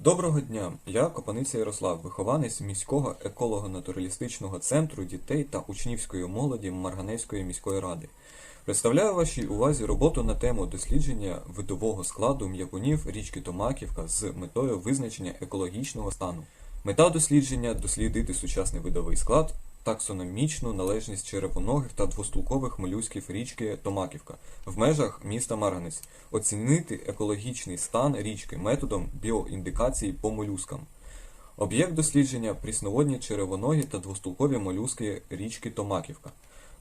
Доброго дня! Я Копаниця Ярослав, вихованець міського еколого-натуралістичного центру дітей та учнівської молоді Марганецької міської ради. Представляю вашій увазі роботу на тему дослідження видового складу м'якунів річки Томаківка з метою визначення екологічного стану. Мета дослідження дослідити сучасний видовий склад, таксономічну належність черепоногих та двостулкових молюсків річки Томаківка в межах міста Марганець, оцінити екологічний стан річки методом біоіндикації по молюскам. Об'єкт дослідження прісноводні черевоногі та двостулкові молюски річки Томаківка.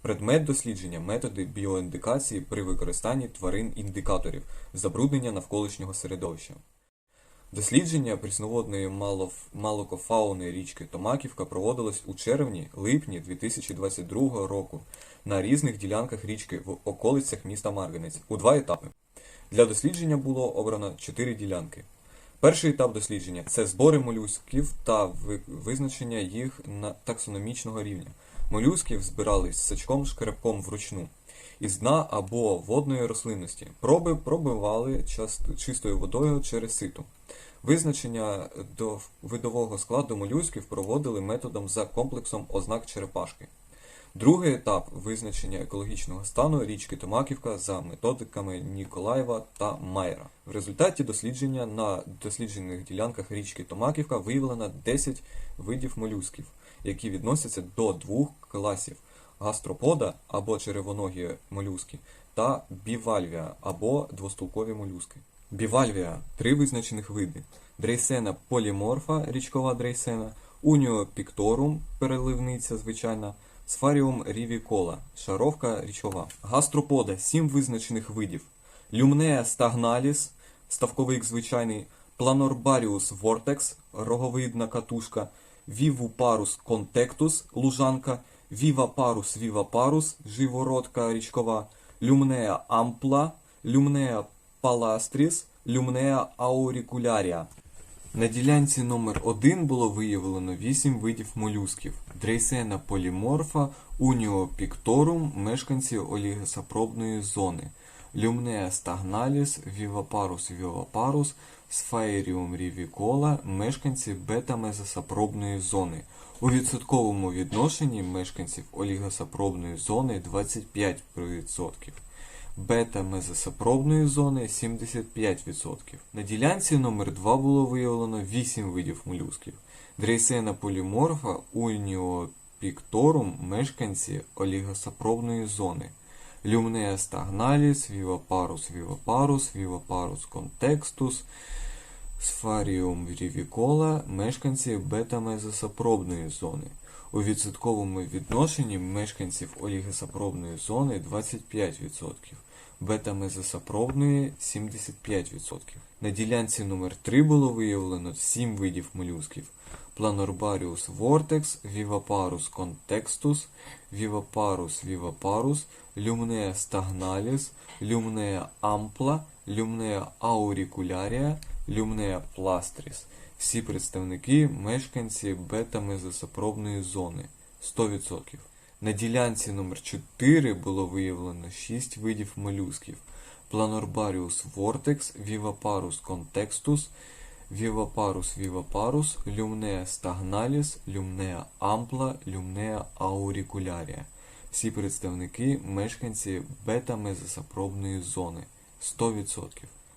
Предмет дослідження методи біоіндикації при використанні тварин-індикаторів забруднення навколишнього середовища. Дослідження прісноводної малокофауни річки Томаківка проводилось у червні-липні 2022 року на різних ділянках річки в околицях міста Марганець у два етапи. Для дослідження було обрано чотири ділянки. Перший етап дослідження це збори молюсків та визначення їх на таксономічного рівня. Молюсків збирались сачком шкребком вручну із дна або водної рослинності. Проби пробивали чистою водою через ситу. Визначення до видового складу молюсків проводили методом за комплексом ознак черепашки. Другий етап визначення екологічного стану річки Томаківка за методиками Ніколаєва та Майера. В результаті дослідження на досліджених ділянках річки Томаківка виявлено 10 видів молюсків, які відносяться до двох класів гастропода або черевоногі молюски та бівальвія або двостулкові молюски. Бівальвія три визначених види: дрейсена поліморфа, річкова дрейсена, уніо пікторум, переливниця звичайна, сфаріум рівікола, шаровка річова. Гастропода сім визначених видів: люмнея стагналіс, ставковик звичайний, планорбаріус вортекс, роговидна катушка, вівупарус контектус, лужанка, вівапарус вівапарус, живородка річкова, люмнея ампла, люмнея паластріс, люмнея аурикулярія. На ділянці номер 1 було виявлено 8 видів молюсків: дрейсена поліморфа, уніо пікторум, мешканці олігосапробної зони, люмнея стагналіс, вівапарус вівапарус, сфаеріум рівікола, мешканці бета-мезосапробної зони. У відсотковому відношенні мешканців олігосапробної зони 25% бета-мезосапробної зони 75%. На ділянці номер 2 було виявлено 8 видів молюсків. Дрейсена поліморфа, уніопікторум, мешканці олігосапробної зони. Люмнея стагналіс, вівапарус вівапарус, вівапарус контекстус, сфаріум рівікола, мешканці бета-мезосапробної зони. У відсотковому відношенні мешканців олігосапробної зони 25%, бета-мезосапробної 75%. На ділянці номер 3 було виявлено 7 видів молюсків: Планорбаріус вортекс, Vivaparus contextus, Vivaparus vivaparus, Lumnea stagnalis, Lumnea ampla, Lumnea auricularia, Lumnea plastris. Всі представники мешканці бета-мезосапробної зони 100%. На ділянці номер 4 було виявлено 6 видів молюсків: Планорбаріус вортекс, Vivaparus contextus, Vivaparus vivaparus, Lumnea stagnalis, Lumnea ampla, Lumnea auricularia. Всі представники мешканці бета-мезосапробної зони 100%.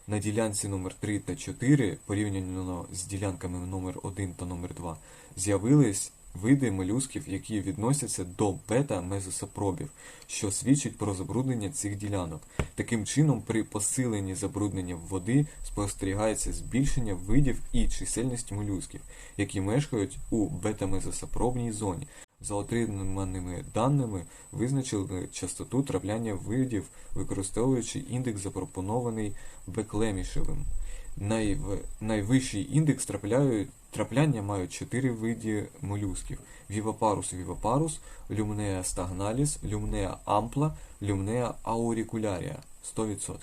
На ділянці номер 3 та 4, порівняно з ділянками номер 1 та номер 2, з'явились види молюсків, які відносяться до бета-мезосапробів, що свідчить про забруднення цих ділянок. Таким чином, при посиленні забруднення води спостерігається збільшення видів і чисельності молюсків, які мешкають у бета-мезосапробній зоні. За отриманими даними визначили частоту трапляння видів, використовуючи індекс, запропонований Беклемішевим. Найв... Найвищий індекс трапляють... трапляння мають 4 види молюсків: Vivaparus vivaparus, Lumnea stagnalis, Lumnea ampla, Lumnea auricularia 100%.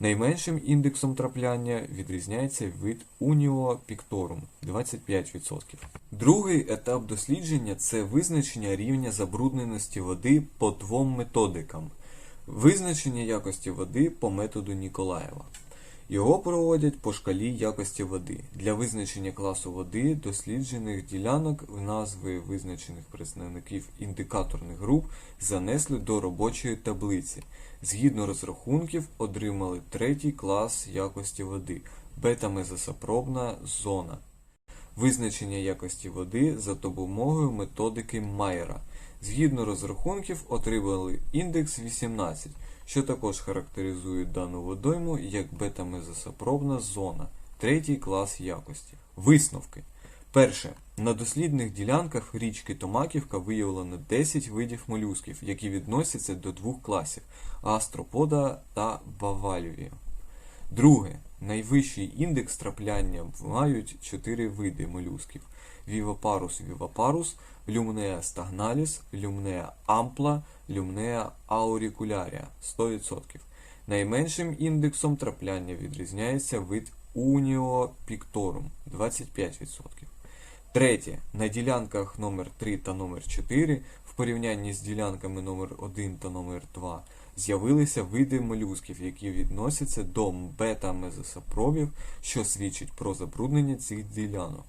Найменшим індексом трапляння відрізняється Unio pictorum 25%. Другий етап дослідження це визначення рівня забрудненості води по двом методикам. Визначення якості води по методу Ніколаєва Його проводять по шкалі якості води. Для визначення класу води досліджених ділянок в назви визначених представників індикаторних груп занесли до робочої таблиці. Згідно розрахунків, отримали третій клас якості води бета-мезосапробна зона. Визначення якості води за допомогою методики Майера. Згідно розрахунків, отримали індекс 18, що також характеризує дану водойму як бета-мезосапробна зона, третій клас якості. Висновки. Перше. На дослідних ділянках річки Томаківка виявлено 10 видів молюсків, які відносяться до двох класів астропода та бавалювія. Друге. Найвищий індекс трапляння мають 4 види молюсків: Viviparus viviparus, Lumnea stagnalis, Lumnea ampla, Lumnea auricularia 100%. Найменшим індексом трапляння відрізняється Unio pictorum 25%. Третє. На ділянках номер 3 та номер 4 в порівнянні з ділянками номер 1 та номер 2 з'явилися види молюсків, які відносяться до бета-мезосапробів, що свідчить про забруднення цих ділянок.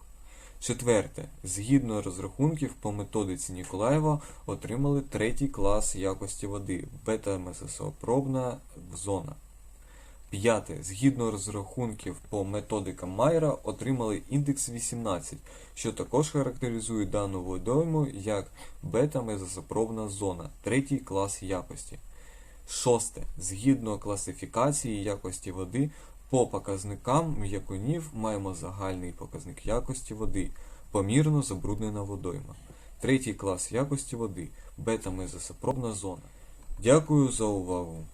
Четверте. Згідно розрахунків по методиці Ніколаєва отримали третій клас якості води бета-мезосапробна зона. П'яте. Згідно розрахунків по методикам Майера отримали індекс 18, що також характеризує дану водойму як бета-мезосапробна зона, третій клас якості. Шосте. Згідно класифікації якості води по показникам м'якунів маємо загальний показник якості води, помірно забруднена водойма. Третій клас якості води бета-мезосапробна зона. Дякую за увагу.